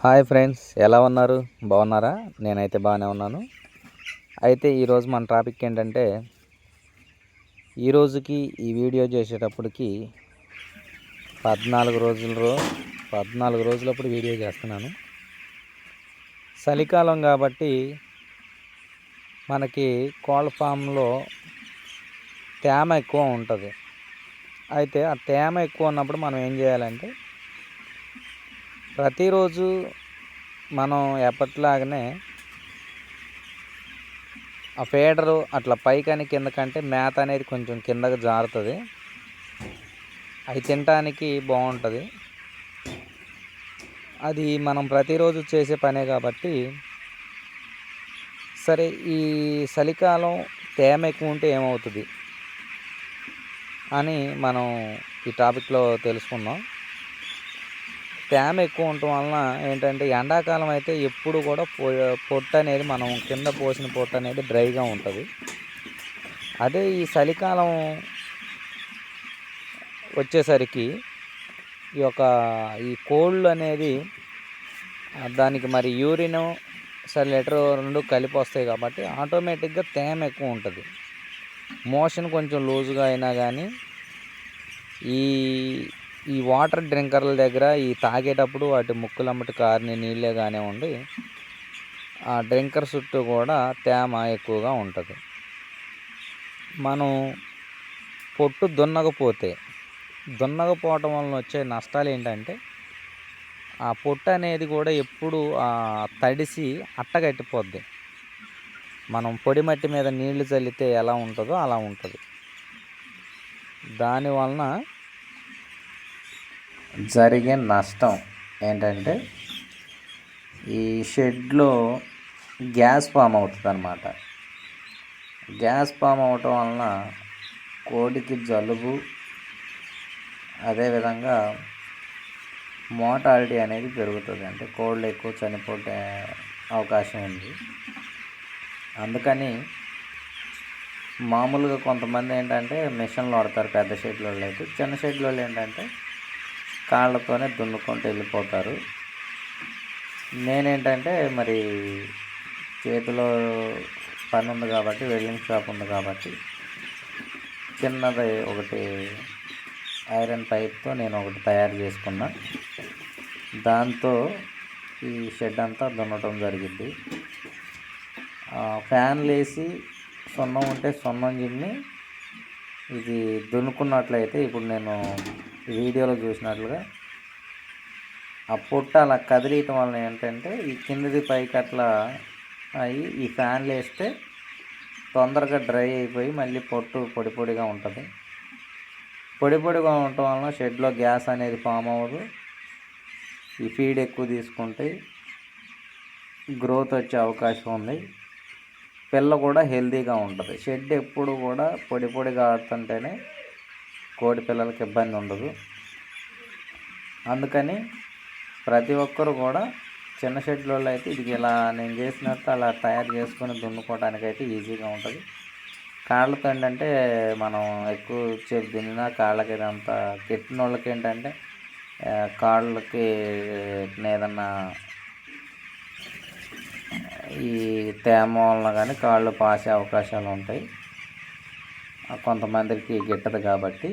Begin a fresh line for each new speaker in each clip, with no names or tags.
Hi friends ఎలా ఉన్నారు? బాగున్నారా? నేనైతే బాగానే ఉన్నాను. అయితే ఈరోజు మన టాపిక్ ఏంటంటే ఈరోజుకి ఈ వీడియో చేసేటప్పటికి పద్నాలుగు రోజుల పద్నాలుగు రోజులప్పుడు వీడియో చేస్తున్నాను. చలికాలం కాబట్టి మనకి కోళ్ళ ఫామ్లో తేమ ఎక్కువ ఉంటుంది. అయితే ఆ తేమ ఎక్కువ ఉన్నప్పుడు మనం ఏం చేయాలంటే ప్రతిరోజు మనం ఎప్పటిలాగానే ఆ ఫీడరు అట్లా పైకని కిందకంటే మేత అనేది కొంచెం కిందకి జారుతుంది. అవి తినటానికి బాగుంటుంది. అది మనం ప్రతిరోజు చేసే పనే కాబట్టి సరే ఈ చలికాలం తేమ ఎక్కువ ఉంటే ఏమవుతుంది? అని మనం ఈ టాపిక్లో తెలుసుకుందాం. తేమ ఎక్కువ ఉండటం వలన ఏంటంటే ఎండాకాలం అయితే ఎప్పుడు కూడా పొట్టు అనేది మనం కింద పోసిన పొట్టు అనేది డ్రైగా ఉంటుంది. అదే ఈ చలికాలం వచ్చేసరికి ఈ యొక్క ఈ కోళ్ళు అనేది దానికి మరి యూరిన్ సరే లెటర్ రెండు కలిపి వస్తాయి కాబట్టి ఆటోమేటిక్గా తేమ ఎక్కువ ఉంటుంది. మోషన్ కొంచెం లూజ్గా అయినా కానీ ఈ ఈ వాటర్ డ్రింకర్ల దగ్గర ఈ తాగేటప్పుడు వాటి ముక్కులమ్మటి కారిని నీళ్ళే కానివ్వండి ఆ డ్రింకర్ చుట్టూ కూడా తేమ ఎక్కువగా ఉంటుంది. మనం పొట్టు దున్నకపోతే దున్నకపోవటం వలన వచ్చే నష్టాలు ఏంటంటే ఆ పొట్టు అనేది కూడా ఎప్పుడు తడిసి అట్టగట్టిపోద్ది మనం పొడి మట్టి మీద నీళ్ళు చల్లితే ఎలా ఉంటుందో అలా ఉంటుంది. దానివలన జరిగే నష్టం ఏంటంటే ఈ షెడ్లో గ్యాస్ ఫామ్ అవుతుంది అనమాట గ్యాస్ ఫామ్ అవటం వలన కోడికి జలుబు అదేవిధంగా మోటాలిటీ అనేది పెరుగుతుంది. అంటే కోళ్ళు ఎక్కువ చనిపోతే అవకాశం ఉంది. అందుకని మామూలుగా కొంతమంది ఏంటంటే మిషన్లు వాడతారు పెద్ద షెడ్లో అయితే. చిన్న షెడ్లో ఏంటంటే కాళ్ళతోనే దున్నుకుంటూ వెళ్ళిపోతారు. నేనేంటంటే మరి చేతిలో పని ఉంది కాబట్టి వెల్డింగ్ షాప్ ఉంది కాబట్టి చిన్నది ఒకటి ఐరన్ పైప్తో నేను ఒకటి తయారు చేసుకున్నా. దాంతో ఈ షెడ్ అంతా దున్నటం జరిగింది. ఫ్యాన్లు వేసి సున్నం ఉంటే సున్నం చిమ్మి ఇది దున్నుకున్నట్లయితే ఇప్పుడు నేను వీడియోలో చూసినట్లుగా ఆ పొట్ట అలా కదిలియటం వలన ఏంటంటే ఈ కిందది పైకి అట్లా అయ్యి ఈ ఫ్యాన్లు వేస్తే తొందరగా డ్రై అయిపోయి మళ్ళీ పొట్టు పొడి పొడిగా ఉంటుంది. పొడి పొడిగా ఉండటం వలన షెడ్లో గ్యాస్ అనేది ఫామ్ అవ్వదు. ఈ ఫీడ్ ఎక్కువ తీసుకుంటే గ్రోత్ వచ్చే అవకాశం ఉంది. పిల్ల కూడా హెల్తీగా ఉంటుంది. షెడ్ ఎప్పుడు కూడా పొడి పొడిగా ఆడుతుంటేనే కోడి పిల్లలకి ఇబ్బంది ఉండదు. అందుకని ప్రతి ఒక్కరు కూడా చిన్న షెడ్లలో అయితే ఇది ఇలా నేను చేసినట్టు అలా తయారు చేసుకొని దున్నుకోవడానికి అయితే ఈజీగా ఉంటుంది. కాళ్ళతో ఏంటంటే మనం ఎక్కువ సేపు దున్నినా కాళ్ళకి ఇదంతా కెట్టిన వాళ్ళకి ఏంటంటే కాళ్ళకి ఏదన్నా ఈ తేమ వలన కానీ కాళ్ళు పాసే అవకాశాలు ఉంటాయి. కొంతమందికి గిట్టదు కాబట్టి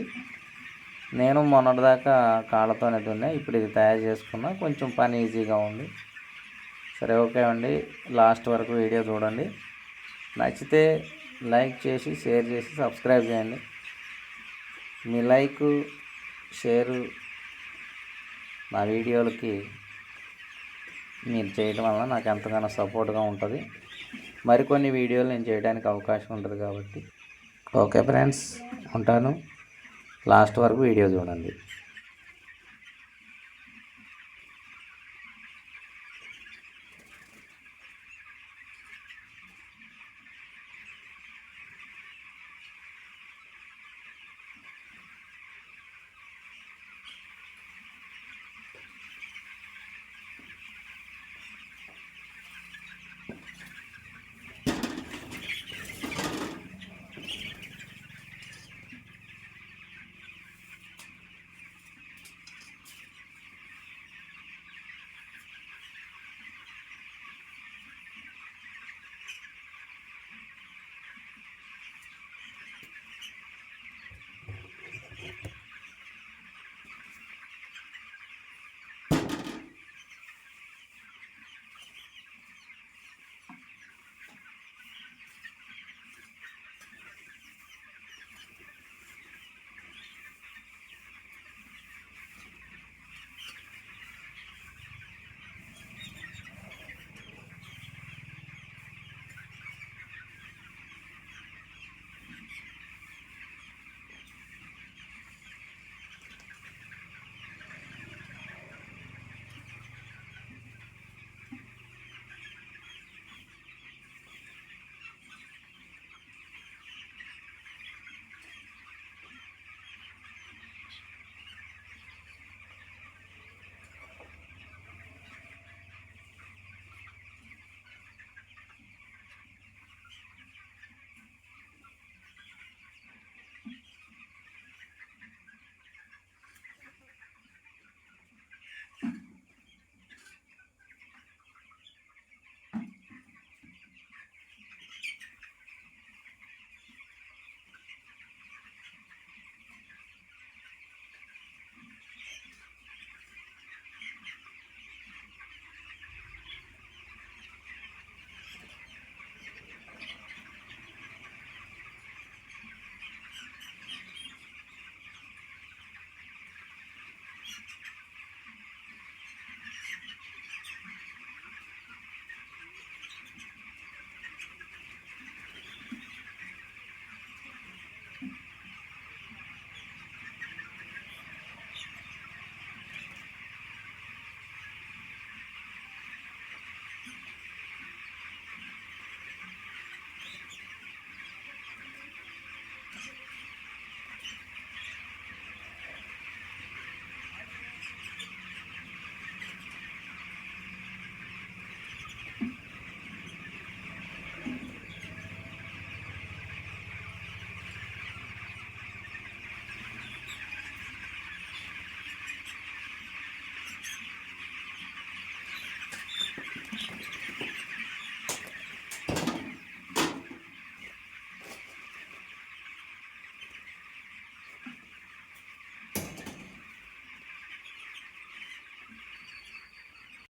నేను మొన్నటిదాకా కాళ్ళతోనే దున్నా ఇప్పుడు ఇది తయారు చేసుకున్నా కొంచెం పని ఈజీగా ఉంది. సరే ఓకే అండి. లాస్ట్ వరకు వీడియో చూడండి. నచ్చితే లైక్ చేసి షేర్ చేసి సబ్స్క్రైబ్ చేయండి. మీ లైక్ షేరు నా వీడియోలకి మీరు చేయడం వల్ల నాకు ఎంతగానో సపోర్ట్గా ఉంటుంది. మరికొన్ని వీడియోలు నేను చేయడానికి అవకాశం ఉంటుంది కాబట్టి. ఓకే ఫ్రెండ్స్ ఉంటాను. లాస్ట్ వరకు వీడియో చూడండి.